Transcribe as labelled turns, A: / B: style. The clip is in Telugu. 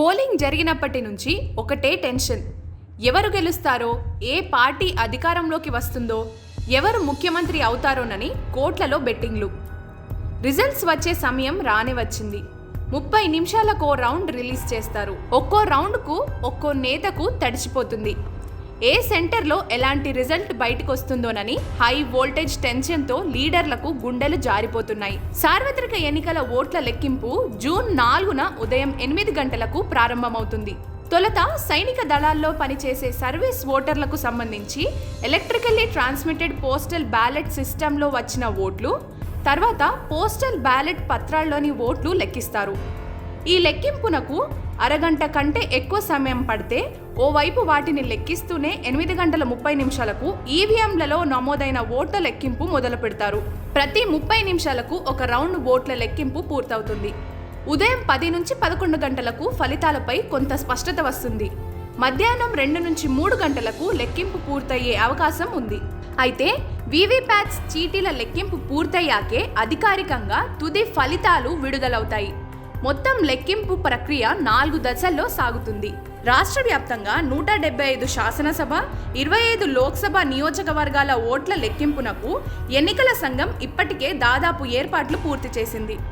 A: పోలింగ్ జరిగినప్పటి నుంచి ఒకటే టెన్షన్. ఎవరు గెలుస్తారో ఏ పార్టీ అధికారంలోకి వస్తుందో ఎవరు ముఖ్యమంత్రి అవుతారోనని కోట్లలో బెట్టింగ్లు. రిజల్ట్స్ వచ్చే సమయం రానే వచ్చింది. ముప్పై నిమిషాలకు రౌండ్ రిలీజ్ చేస్తారు. ఒక్కో రౌండ్కు ఒక్కో నేతకు తడిచిపోతుంది ఏ సెంటర్లో ఎలాంటి రిజల్ట్ బయటకు వస్తుందోనని హై వోల్టేజ్ టెన్షన్తో లీడర్లకు గుండెలు జారిపోతున్నాయి. సార్వత్రిక ఎన్నికల ఓట్ల లెక్కింపు జూన్ నాలుగున ఉదయం ఎనిమిది గంటలకు ప్రారంభమవుతుంది. తొలుత సైనిక దళాల్లో పనిచేసే సర్వీస్ ఓటర్లకు సంబంధించి ఎలక్ట్రికల్లీ ట్రాన్స్మిటెడ్ పోస్టల్ బ్యాలెట్ సిస్టంలో వచ్చిన ఓట్లు తర్వాత పోస్టల్ బ్యాలెట్ పత్రాల్లోని ఓట్లు లెక్కిస్తారు. ఈ లెక్కింపునకు అరగంట కంటే ఎక్కువ సమయం పడితే ఓవైపు వాటిని లెక్కిస్తూనే ఎనిమిది గంటల ముప్పై నిమిషాలకు ఈవీఎంలలో నమోదైన ఓట్ల లెక్కింపు మొదలు పెడతారు. ప్రతి ముప్పై నిమిషాలకు ఒక రౌండ్ ఓట్ల లెక్కింపు పూర్తవుతుంది. ఉదయం పది నుంచి పదకొండు గంటలకు ఫలితాలపై కొంత స్పష్టత వస్తుంది. మధ్యాహ్నం రెండు నుంచి మూడు గంటలకు లెక్కింపు పూర్తయ్యే అవకాశం ఉంది. అయితే వీవీప్యాట్స్ చీటీల లెక్కింపు పూర్తయ్యాకే అధికారికంగా తుది ఫలితాలు విడుదలవుతాయి. మొత్తం లెక్కింపు ప్రక్రియ నాలుగు దశల్లో సాగుతుంది. రాష్ట్ర వ్యాప్తంగా నూట డెబ్బై ఐదు శాసనసభ ఇరవై ఐదు లోక్సభ నియోజకవర్గాల ఓట్ల లెక్కింపునకు ఎన్నికల సంఘం ఇప్పటికే దాదాపు ఏర్పాట్లు పూర్తి చేసింది.